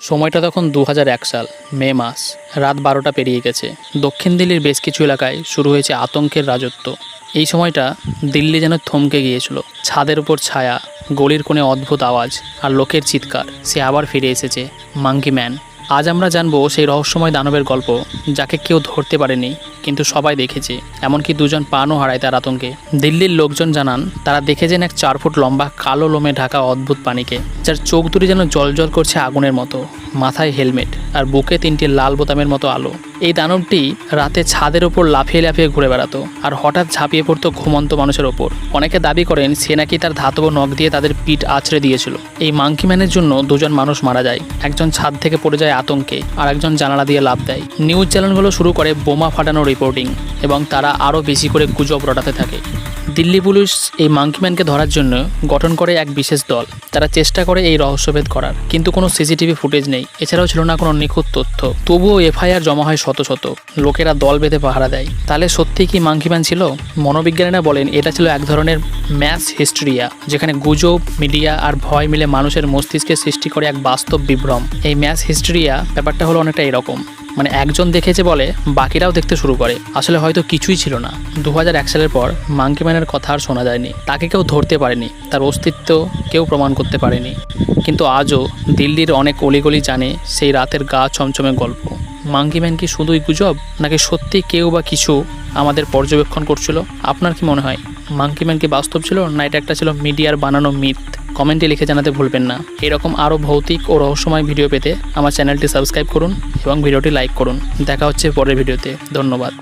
সময়টা তখন দু হাজার এক সাল, মে মাস, রাত বারোটা পেরিয়ে গেছে। দক্ষিণ দিল্লির বেশ কিছু এলাকায় শুরু হয়েছে আতঙ্কের রাজত্ব। এই সময়টা দিল্লি যেন থমকে গিয়েছিল। ছাদের উপর ছায়া, গলির কোণে অদ্ভুত আওয়াজ আর লোকের চিৎকার, সে আবার ফিরে এসেছে মাঙ্কি ম্যান। আজ আমরা জানব সেই রহস্যময় দানবের গল্প, যাকে কেউ ধরতে পারেনি। কিন্তু সবাই দেখেছে, এমনকি দুজন পানও হারায় তার আতঙ্কে। দিল্লির লোকজন জানান, তারা দেখেছেন এক চার ফুট লম্বা কালো লোমে ঢাকা অদ্ভুত পানিকে, যার চোখ দুটি যেন জলজল করছে আগুনের মতো, মাথায় হেলমেট। আর বুকে তিনটি লাল বোতামের মতো আলো। এই দানবটি রাতে ছাদের ওপর লাফিয়ে লাফিয়ে ঘুরে বেড়াতো আর হঠাৎ ঝাঁপিয়ে পড়তো ঘুমন্ত মানুষের ওপর। অনেকে দাবি করেন সে নাকি তার ধাতব নখ দিয়ে তাদের পিঠ আছড়ে দিয়েছিল। এই মাঙ্কি ম্যানের জন্য দুজন মানুষ মারা যায়। একজন ছাদ থেকে পড়ে যায় আতঙ্কে আর একজন জানালা দিয়ে লাভ দেয়। নিউজ চ্যানেলগুলো শুরু করে বোমা ফাটানো রিপোর্টিং এবং তারা আরও বেশি করে গুজব রটাতে থাকে। দিল্লি পুলিশ এই মাঙ্কিম্যানকে ধরার জন্য গঠন করে এক বিশেষ দল। তারা চেষ্টা করে এই রহস্যভেদ করার, কিন্তু কোনো সিসিটিভি ফুটেজ নেই। এছাড়াও ছিল না কোনো নিখুঁত তথ্য। তবুও এফআইআর জমা হয় শত শত। লোকেরা দল বেঁধে পাহারা দেয়। তাহলে সত্যি কি মাঙ্কিম্যান ছিল? মনোবিজ্ঞানীরা বলেন, এটা ছিল এক ধরনের ম্যাস হিস্ট্রিয়া যেখানে গুজব, মিডিয়া আর ভয় মিলে মানুষের মস্তিষ্কে সৃষ্টি করে এক বাস্তব বিভ্রম। এই ম্যাস হিস্ট্রিয়া ব্যাপারটা হলো অনেকটা এরকম। মানে একজন দেখেছে বলে বাকিরাও দেখতে শুরু করে। আসলে হয়তো কিছুই ছিল না। দু সালের পর মাঙ্কি ম্যানের কথা আর শোনা যায়নি। তাকে কেউ ধরতে পারেনি। তার অস্তিত্ব কেউ প্রমাণ করতে পারেনি। কিন্তু আজও দিল্লির অনেক অলিগলি জানে সেই রাতের গা চমচমে গল্প। মাঙ্কি ম্যান কি শুধুই গুজব, নাকি সত্যি কেউ বা কিছু আমাদের পর্যবেক্ষণ করছিল? আপনার কি মনে হয়? মাঙ্কি ম্যান কি বাস্তব ছিল, না এটা একটা ছিল মিডিয়ার বানানো মিথ? কমেন্টে লিখে জানাতে ভুলবেন না। এরকম আরও ভৌতিক ও রহস্যময় ভিডিও পেতে আমার চ্যানেলটি সাবস্ক্রাইব করুন এবং ভিডিওটি লাইক করুন। দেখা হচ্ছে পরের ভিডিওতে। ধন্যবাদ।